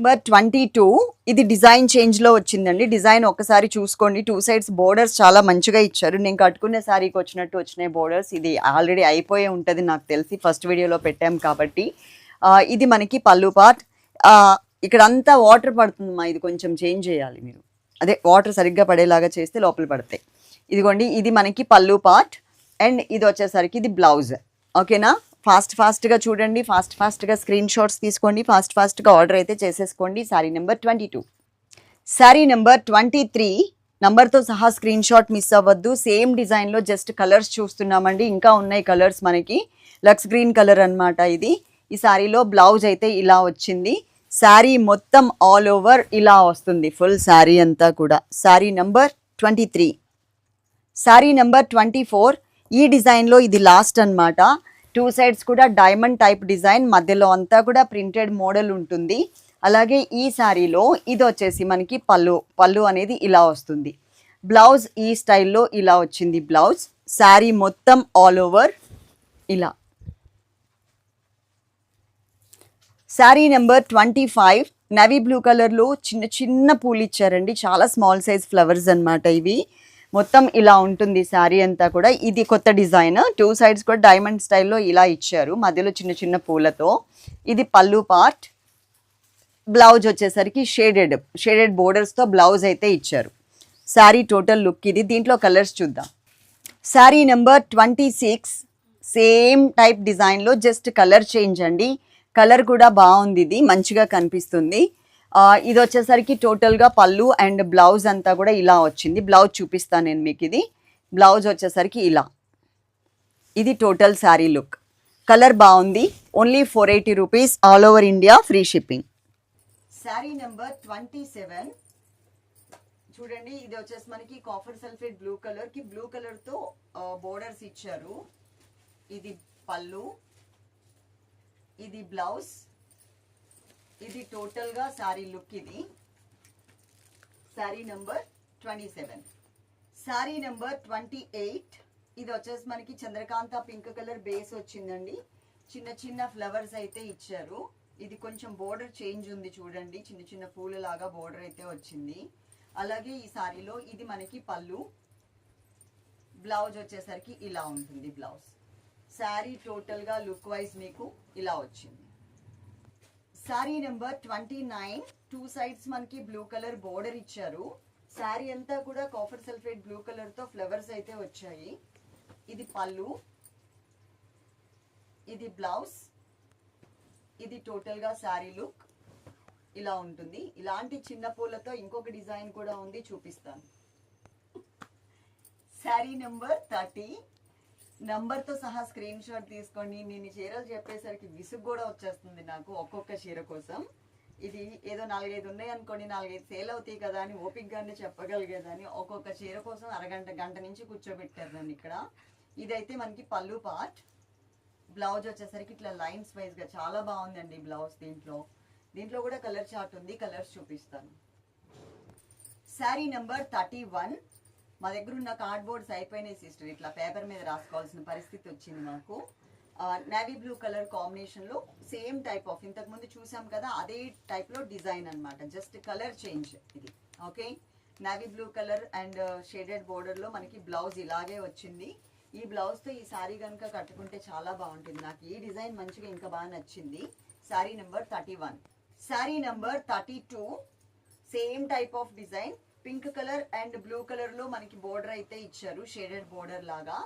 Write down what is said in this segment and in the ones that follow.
Number twenty two ఇది design చేంజ్లో వచ్చిందండి. డిజైన్ ఒకసారి చూసుకోండి. టూ సైడ్స్ బోర్డర్స్ చాలా మంచిగా ఇచ్చారు. నేను కట్టుకునే శారీకి వచ్చినట్టు వచ్చినాయి బోర్డర్స్. ఇది ఆల్రెడీ అయిపోయే ఉంటుంది నాకు తెలిసి. ఫస్ట్ వీడియోలో పెట్టాం కాబట్టి. ఇది మనకి పళ్ళు పార్ట్. ఇక్కడ అంతా వాటర్ పడుతుందమ్మా. ఇది కొంచెం చేంజ్ చేయాలి మీరు. అదే వాటర్ సరిగ్గా పడేలాగా చేస్తే లోపల పడతాయి. ఇదిగోండి. ఇది మనకి పళ్ళు పార్ట్. అండ్ ఇది వచ్చేసరికి ఇది బ్లౌజ్. ఓకేనా? ఫాస్ట్ ఫాస్ట్గా చూడండి ఫాస్ట్ ఫాస్ట్గా స్క్రీన్ షాట్స్ తీసుకోండి ఫాస్ట్ ఫాస్ట్గా ఆర్డర్ అయితే చేసేసుకోండి. Sari number twenty two. Sari number twenty three నంబర్తో సహా స్క్రీన్ షాట్ మిస్ అవ్వద్దు. సేమ్ డిజైన్లో జస్ట్ కలర్స్ చూస్తున్నామండి. ఇంకా ఉన్నాయి కలర్స్ మనకి. లక్స్ గ్రీన్ కలర్ అనమాట ఇది. ఈ శారీలో బ్లౌజ్ అయితే ఇలా వచ్చింది. శారీ మొత్తం ఆల్ ఓవర్ ఇలా వస్తుంది. ఫుల్ శారీ అంతా కూడా. Sari number twenty three. Sari number twenty four. ఈ డిజైన్లో ఇది లాస్ట్ అన్నమాట. టూ సైడ్స్ కూడా డైమండ్ టైప్ డిజైన్ మధ్యలో అంతా కూడా ప్రింటెడ్ మోడల్ ఉంటుంది. అలాగే ఈ శారీలో ఇది వచ్చేసి మనకి పళ్ళు పళ్ళు అనేది ఇలా వస్తుంది. బ్లౌజ్ ఈ స్టైల్లో ఇలా వచ్చింది బ్లౌజ్. శారీ మొత్తం ఆల్ ఓవర్ ఇలా. Sari number twenty five navy blue కలర్లో చిన్న చిన్న పూలు ఇచ్చారండి. చాలా స్మాల్ సైజ్ ఫ్లవర్స్ అన్నమాట ఇవి. మొత్తం ఇలా ఉంటుంది శారీ అంతా కూడా. ఇది కొత్త డిజైన్. టూ సైడ్స్ కూడా డైమండ్ స్టైల్లో ఇలా ఇచ్చారు. మధ్యలో చిన్న చిన్న పూలతో. ఇది పళ్ళు పార్ట్. బ్లౌజ్ వచ్చేసరికి షేడెడ్ షేడెడ్ బోర్డర్స్తో బ్లౌజ్ అయితే ఇచ్చారు. శారీ టోటల్ లుక్ ఇది. దీంట్లో కలర్స్ చూద్దాం. Sari number twenty six. Same type డిజైన్లో జస్ట్ కలర్ చేంజ్ అండి. కలర్ కూడా బాగుంది ఇది. మంచిగా కనిపిస్తుంది. ఇది వచ్చేసరికి టోటల్గా పళ్ళు అండ్ బ్లౌజ్ అంతా కూడా ఇలా వచ్చింది. బ్లౌజ్ చూపిస్తాను నేను మీకు ఇది. బ్లౌజ్ వచ్చేసరికి ఇలా. ఇది టోటల్ శారీ లుక్ కలర్ బాగుంది. Only four eighty rupees all over India free shipping sari number twenty seven చూడండి ఇది వచ్చేసి మనకి కాఫర్ సల్ఫేట్ బ్లూ కలర్కి బ్లూ కలర్తో బోర్డర్స్ ఇచ్చారు. ఇది పళ్ళు. ఇది బ్లౌజ్ ఇది టోటల్గా శారీ లుక్ ఇది. Sari number twenty seven sari number twenty eight ఇది వచ్చేసి మనకి చంద్రకాంత పింక్ కలర్ బేస్ వచ్చిందండి. చిన్న చిన్న ఫ్లవర్స్ అయితే ఇచ్చారు. ఇది కొంచెం బోర్డర్ చేంజ్ ఉంది చూడండి. చిన్న చిన్న పూల లాగా బోర్డర్ అయితే వచ్చింది. అలాగే ఈ సారీలో ఇది మనకి పళ్ళు. బ్లౌజ్ వచ్చేసరికి ఇలా ఉంటుంది బ్లౌజ్ శారీ టోటల్గా లుక్ వైజ్ మీకు ఇలా వచ్చింది. Sari number twenty nine two sides మనకి బ్లూ కలర్ బోర్డర్ ఇచ్చారు. శారీ అంతా కూడా కాఫర్ సల్ఫేట్ బ్లూ కలర్తో ఫ్లవర్స్ అయితే వచ్చాయి. ఇది పళ్ళు. ఇది బ్లౌజ్ ఇది టోటల్గా శారీ లుక్ ఇలా ఉంటుంది. ఇలాంటి చిన్న పూలతో ఇంకొక డిజైన్ కూడా ఉంది చూపిస్తాను. శారీ నెంబర్ థర్టీ తో సహా స్క్రీన్ షాట్ తీసుకోండి నేను చీరలు చెప్పేసరికి విసుగు కూడా వచ్చేస్తుంది నాకు ఒక్కొక్క చీర కోసం. ఇది ఏదో నాలుగైదు ఉన్నాయి అనుకోండి నాలుగైదు సేల్ అవుతాయి కదా అని ఓపిక్గానే చెప్పగలిగేదాన్ని. ఒక్కొక్క చీర కోసం అరగంట గంట నుంచి కూర్చోబెట్టారు నన్ను ఇక్కడ. ఇదైతే మనకి పళ్ళు పార్ట్. బ్లౌజ్ వచ్చేసరికి ఇట్లా లైన్స్ వైజ్గా చాలా బాగుందండి బ్లౌజ్ దీంట్లో. దీంట్లో కూడా కలర్ చార్ట్ ఉంది కలర్స్ చూపిస్తాను. Sari number thirty one. మా దగ్గర ఉన్న కార్డ్బోర్డ్స్ అయిపోయినాయి సిస్టర్ ఇట్లా పేపర్ మీద రాసుకోవాల్సిన పరిస్థితి వచ్చింది మాకు. నేవీ బ్లూ కలర్ కాంబినేషన్లో సేమ్ టైప్ ఆఫ్ ఇంతకుముందు చూసాం కదా అదే టైప్లో డిజైన్ అన్నమాట. జస్ట్ కలర్ చేంజ్ ఇది. Okay navy blue colour and shaded బోర్డర్లో మనకి బ్లౌజ్ ఇలాగే వచ్చింది. ఈ బ్లౌజ్తో ఈ శారీ కనుక కట్టుకుంటే చాలా బాగుంటుంది. నాకు ఈ డిజైన్ మంచిగా ఇంకా బాగా నచ్చింది. Sari number thirty one sari number thirty two same type of design pink colour and blue కలర్లో మనకి బోర్డర్ అయితే ఇచ్చారు షేడెడ్ బోర్డర్ లాగా.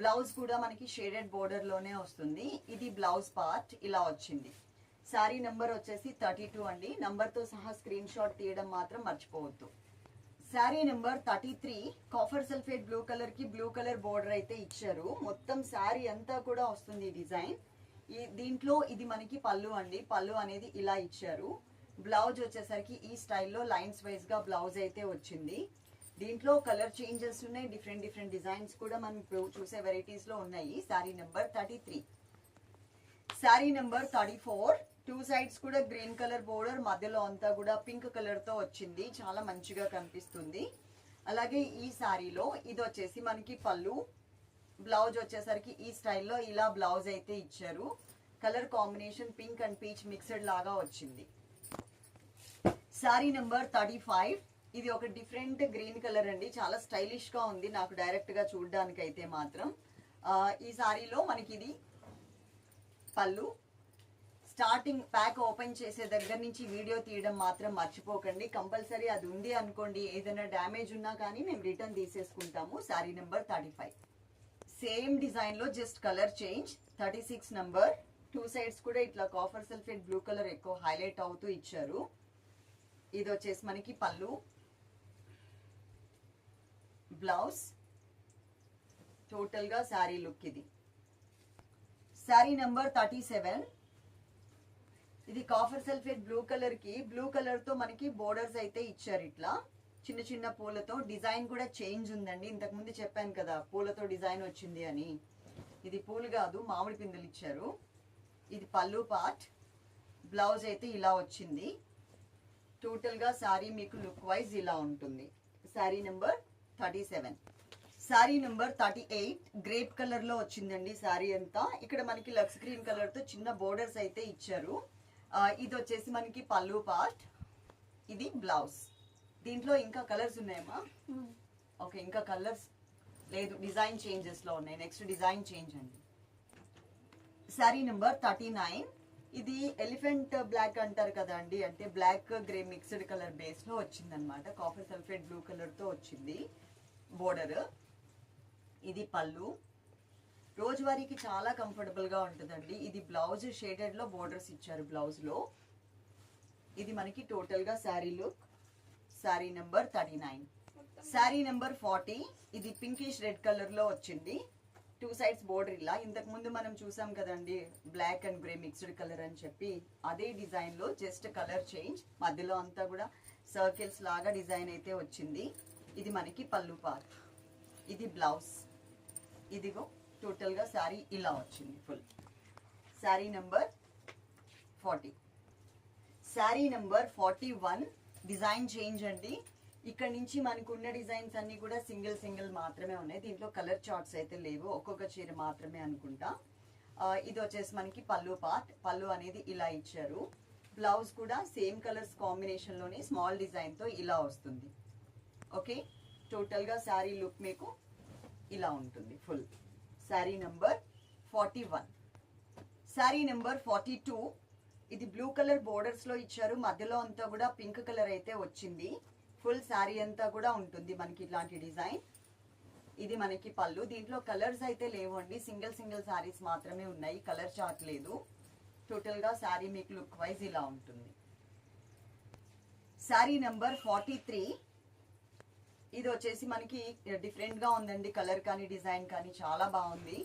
బ్లౌజ్ కూడా మనకి షేడెడ్ బోర్డర్లోనే వస్తుంది. ఇది బ్లౌజ్ పార్ట్ ఇలా వచ్చింది. శారీ నెంబర్ వచ్చేసి థర్టీ టూ అండి. నంబర్తో సహా స్క్రీన్ షాట్ తీయడం మాత్రం మర్చిపోవద్దు. Sari number thirty three copper sulphate blue కలర్కి బ్లూ కలర్ బోర్డర్ అయితే ఇచ్చారు. మొత్తం శారీ అంతా కూడా వస్తుంది డిజైన్. ఈ దీంట్లో ఇది మనకి పళ్ళు అండి. పళ్ళు అనేది ఇలా ఇచ్చారు. బ్లౌజ్ వచ్చేసరికి ఈ స్టైల్లో లైన్స్ వైజ్గా బ్లౌజ్ అయితే వచ్చింది. దీంట్లో కలర్ చేంజెస్ ఉన్నాయి. డిఫరెంట్ డిఫరెంట్ డిజైన్స్ కూడా మనం ఇప్పుడు చూసే వెరైటీస్లో ఉన్నాయి. Sari number thirty three sari number thirty four two sides కూడా గ్రీన్ కలర్ బోర్డర్ మధ్యలో అంతా కూడా పింక్ కలర్తో వచ్చింది. చాలా మంచిగా కనిపిస్తుంది. అలాగే ఈ శారీలో ఇది వచ్చేసి మనకి పళ్ళు. బ్లౌజ్ వచ్చేసరికి ఈ స్టైల్లో ఇలా బ్లౌజ్ అయితే ఇచ్చారు. Colour combination pink and peach mixed లాగా వచ్చింది. శారీ నెంబర్ థర్టీ ఫైవ్ ఇది ఒక డిఫరెంట్ గ్రీన్ కలర్ అండి. చాలా స్టైలిష్గా ఉంది. నాకు డైరెక్ట్గా చూడడానికి అయితే మాత్రం ఈ సారీలో మనకి ఇది పళ్ళు. స్టార్టింగ్ ప్యాక్ ఓపెన్ చేసే దగ్గర నుంచి వీడియో తీయడం మాత్రం మర్చిపోకండి. కంపల్సరీ అది ఉంది అనుకోండి. ఏదైనా డ్యామేజ్ ఉన్నా కానీ మేము return తీసేసుకుంటాము. Sari number thirty five same డిజైన్లో just colour change thirty six number two sides కూడా ఇట్లా కాఫర్ సల్ఫేట్ బ్లూ కలర్ ఎక్కువ హైలైట్ అవుతూ ఇచ్చారు. ఇది వచ్చేసి మనకి పళ్ళు. బ్లౌజ్ టోటల్గా శారీ లుక్ ఇది. శారీ నెంబర్ థర్టీ సెవెన్ ఇది కాఫర్ సల్ఫేట్ బ్లూ కలర్కి బ్లూ కలర్తో మనకి బోర్డర్స్ అయితే ఇచ్చారు ఇట్లా. చిన్న చిన్న పూలతో డిజైన్ కూడా చేంజ్ ఉందండి. ఇంతకుముందు చెప్పాను కదా పూలతో డిజైన్ వచ్చింది అని. ఇది పూలు కాదు మామిడి పిందెలు ఇచ్చారు. ఇది పళ్ళు పార్ట్ బ్లౌజ్ అయితే ఇలా వచ్చింది. టోటల్గా శారీ మీకు లుక్ వైజ్ ఇలా ఉంటుంది. Sari number thirty seven. Sari number thirty eight. Grape కలర్లో వచ్చిందండి శారీ అంతా. ఇక్కడ మనకి లక్స్ గ్రీన్ కలర్తో చిన్న బోర్డర్స్ అయితే ఇచ్చారు. ఇది వచ్చేసి మనకి పళ్ళు పార్ట్. ఇది బ్లౌజ్. దీంట్లో ఇంకా కలర్స్ ఉన్నాయమ్మా ఓకే ఇంకా కలర్స్ లేదు. డిజైన్ చేంజెస్లో ఉన్నాయి. నెక్స్ట్ డిజైన్ చేంజ్ అండి. Sari number thirty nine. ఇది ఎలిఫెంట్ బ్లాక్ అంటారు కదా అండి అంటే బ్లాక్ గ్రే మిక్స్డ్ కలర్ బేస్లో వచ్చింది అనమాట కాఫర్ సల్ఫేట్ బ్లూ కలర్తో వచ్చింది బోర్డర్ ఇది పళ్ళు. రోజువారీకి చాలా కంఫర్టబుల్గా ఉంటుందండి. ఇది బ్లౌజ్ షేడెడ్లో బోర్డర్స్ ఇచ్చారు బ్లౌజ్లో. ఇది మనకి టోటల్గా sari look sari number thirty nine sari number forty ఇది పింకిష్ రెడ్ కలర్లో వచ్చింది. టూ సైడ్స్ బోర్డర్ ఇలా ఇంతకు ముందు మనం చూసాం కదండి black and grey mixed colour అని చెప్పి అదే డిజైన్లో జస్ట్ కలర్ చేంజ్ మధ్యలో అంతా కూడా సర్కిల్స్ లాగా డిజైన్ అయితే వచ్చింది. ఇది మనకి పళ్ళు పార్ట్ ఇది బ్లౌజ్ ఇదిగో టోటల్గా శారీ ఇలా వచ్చింది full sari number forty sari number forty one design change అండి. ఇక్కడ నుంచి మనకు ఉన్న డిజైన్స్ అన్ని కూడా సింగిల్ సింగిల్ మాత్రమే ఉన్నాయి. దీంట్లో కలర్ చార్ట్స్ అయితే లేవు. ఒక్కొక్క చీర మాత్రమే అనుకుంటా. ఇది వచ్చేసి మనకి పళ్ళు పార్ట్. పళ్ళు అనేది ఇలా ఇచ్చారు. బ్లౌజ్ కూడా సేమ్ కలర్స్ కాంబినేషన్లోనే స్మాల్ డిజైన్తో ఇలా వస్తుంది. ఓకే? టోటల్గా శారీ లుక్ మీకు ఇలా ఉంటుంది full. Sari number forty one. Sari number forty two. ఇది బ్లూ కలర్ బోర్డర్స్లో ఇచ్చారు. మధ్యలో అంతా కూడా పింక్ కలర్ అయితే వచ్చింది. ఫుల్ శారీ అంతా కూడా ఉంటుంది మనకి ఇట్లాంటి డిజైన్. ఇది మనకి పళ్ళు. దీంట్లో కలర్స్ అయితే లేవండి. సింగిల్ సింగిల్ శారీస్ మాత్రమే ఉన్నాయి. కలర్ చార్ట్ లేదు. టోటల్గా శారీ మీకు లుక్ వైజ్ ఇలా ఉంటుంది. Sari number forty three. ఇది వచ్చేసి మనకి డిఫరెంట్గా ఉందండి. కలర్ కానీ డిజైన్ కానీ చాలా బాగుంది.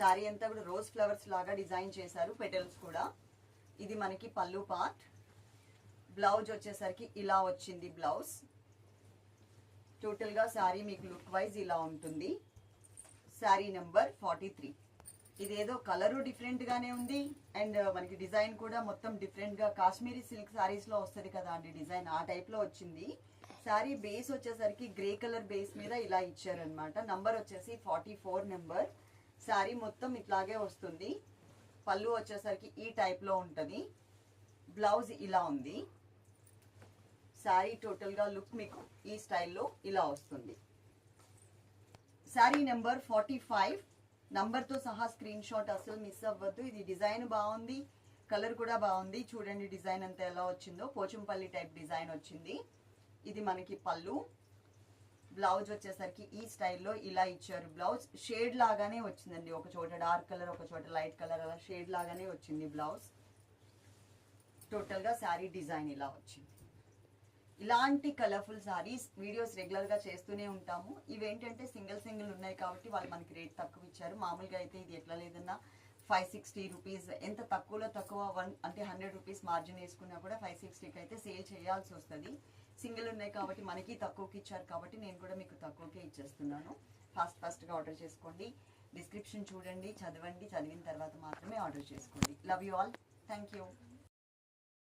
శారీ అంతా కూడా రోజ్ ఫ్లవర్స్ లాగా డిజైన్ చేశారు. పెటల్స్ కూడా. ఇది మనకి పళ్ళు పార్ట్. బ్లౌజ్ వచ్చేసరికి ఇలా వచ్చింది బ్లౌజ్ టోటల్గా శారీ మీకు లుక్ వైజ్ ఇలా ఉంటుంది. శారీ నెంబర్ ఫార్టీ త్రీ ఇదేదో కలరు డిఫరెంట్ గానే ఉంది. అండ్ uh, మనకి డిజైన్ కూడా మొత్తం డిఫరెంట్గా కాశ్మీరీ సిల్క్ శారీస్లో వస్తుంది కదా అండి డిజైన్ ఆ టైప్లో వచ్చింది. శారీ బేస్ వచ్చేసరికి గ్రే కలర్ బేస్ మీద ఇలా ఇచ్చారనమాట నంబర్ వచ్చేసి ఫార్టీ ఫోర్ నెంబర్ శారీ మొత్తం ఇట్లాగే వస్తుంది. పళ్ళు వచ్చేసరికి ఈ టైప్లో బ్లౌజ్ ఇలా ఉంది. శారీ టోటల్గా లుక్ మీకు ఈ స్టైల్లో ఇలా వస్తుంది. శారీ నెంబర్ ఫార్టీ ఫైవ్ నంబర్తో సహా స్క్రీన్ షాట్ అసలు మిస్ అవ్వద్దు. ఇది డిజైన్ బాగుంది. కలర్ కూడా బాగుంది. చూడండి డిజైన్ అంతా ఎలా వచ్చిందో. పోచంపల్లి టైప్ డిజైన్ వచ్చింది. ఇది మనకి పళ్ళు. బ్లౌజ్ వచ్చేసరికి ఈ స్టైల్లో ఇలా ఇచ్చారు. బ్లౌజ్ షేడ్ లాగానే వచ్చిందండి. ఒక చోట డార్క్ కలర్ ఒక చోట లైట్ కలర్ అలా షేడ్ లాగానే వచ్చింది బ్లౌజ్ టోటల్గా శారీ డిజైన్ ఇలా వచ్చింది. ఇలాంటి కలర్ఫుల్ సారీస్ వీడియోస్ రెగ్యులర్గా చేస్తూనే ఉంటాము. ఇవేంటంటే సింగిల్ సింగిల్ ఉన్నాయి కాబట్టి వాళ్ళు మనకి రేట్ తక్కువ ఇచ్చారు మామూలుగా అయితే ఇది ఎట్లా లేదన్నా ఫైవ్ సిక్స్టీ రూపీస్ ఎంత తక్కువలో తక్కువ వన్ అంటే హండ్రెడ్ రూపీస్ మార్జిన్ వేసుకున్నా కూడా ఫైవ్ సిక్స్టీకి అయితే సేల్ చేయాల్సి వస్తుంది. సింగిల్ ఉన్నాయి కాబట్టి మనకి తక్కువకి ఇచ్చారు కాబట్టి నేను కూడా మీకు తక్కువకే ఇచ్చేస్తున్నాను. ఫాస్ట్ ఫాస్ట్గా ఆర్డర్ చేసుకోండి. డిస్క్రిప్షన్ చూడండి చదవండి. చదివిన తర్వాత మాత్రమే ఆర్డర్ చేసుకోండి. Love you all thank you